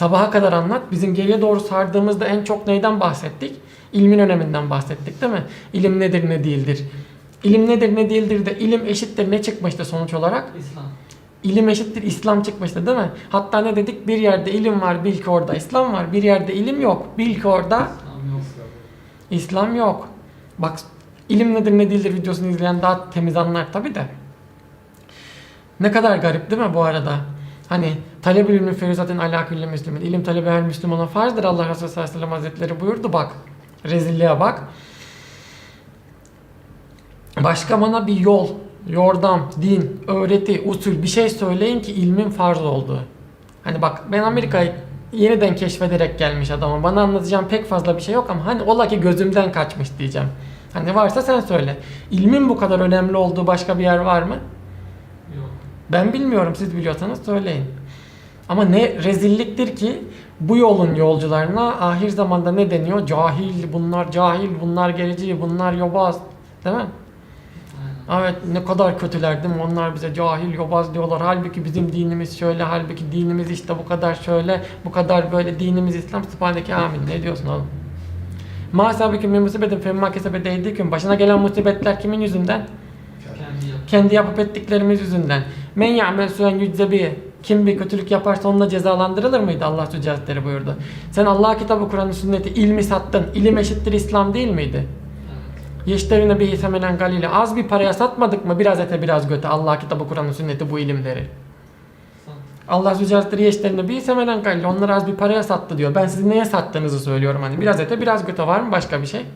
sabaha kadar anlat. Bizim geriye doğru sardığımızda en çok neyden bahsettik? İlmin öneminden bahsettik değil mi? İlim nedir ne değildir. İlim nedir ne değildir de ilim eşittir ne çıkmıştı sonuç olarak? İslam. İlim eşittir İslam çıkmıştı değil mi? Hatta ne dedik? Bir yerde ilim var bil ki orada İslam var. Bir yerde ilim yok bil ki orada İslam yok. İslam yok. Bak ilim nedir ne değildir videosunu izleyen daha temiz anlar tabi de. Ne kadar garip değil mi bu arada? Hani talep ilmi feruzatin ala kulli müslümin. İlim talebi her Müslümana farzdır. Allah Resulü sallallahu aleyhi ve sellem hazretleri buyurdu bak. Rezilliğe bak. Başka bana bir yol, yordam, din, öğreti, usul bir şey söyleyin ki ilmin farz olduğu. Hani bak ben Amerika'yı yeniden keşfederek gelmiş adamım. Bana anlatacağım pek fazla bir şey yok ama hani ola ki gözümden kaçmış diyeceğim. Hani varsa sen söyle. İlmin bu kadar önemli olduğu başka bir yer var mı? Ben bilmiyorum siz biliyorsanız söyleyin. Ama ne rezilliktir ki bu yolun yolcularına ahir zamanda ne deniyor? Cahil, bunlar cahil, bunlar gerici, bunlar yobaz. Değil mi? Evet ne kadar kötüler değil mi? Onlar bize cahil, yobaz diyorlar. Halbuki bizim dinimiz şöyle, halbuki dinimiz işte bu kadar şöyle, bu kadar böyle dinimiz İslam. Sübhaneke amin. Ne diyorsun oğlum? Ma sabiküm min musibetin femma kesebe eydiküm. Başına gelen musibetler kimin yüzünden? Kendi yap. Kendi yapıp ettiklerimiz yüzünden. Men ya'mel suen yüczebi. Kim bir kötülük yaparsa onunla cezalandırılır mıydı? Allah Sü Hazretleri buyurdu. Sen Allah kitabı, Kur'an'ı, sünneti, ilmi sattın. İlim eşittir İslam değil miydi? Yeşterine bir semenen galile. Az bir paraya satmadık mı? Biraz ete biraz göte. Allah kitabı, Kur'an'ı, sünneti bu ilimleri. Allah Sü yeşterine bir semenen galile. Onları az bir paraya sattı diyor. Ben sizin neye sattığınızı söylüyorum. Hani biraz ete biraz göte var mı başka bir şey?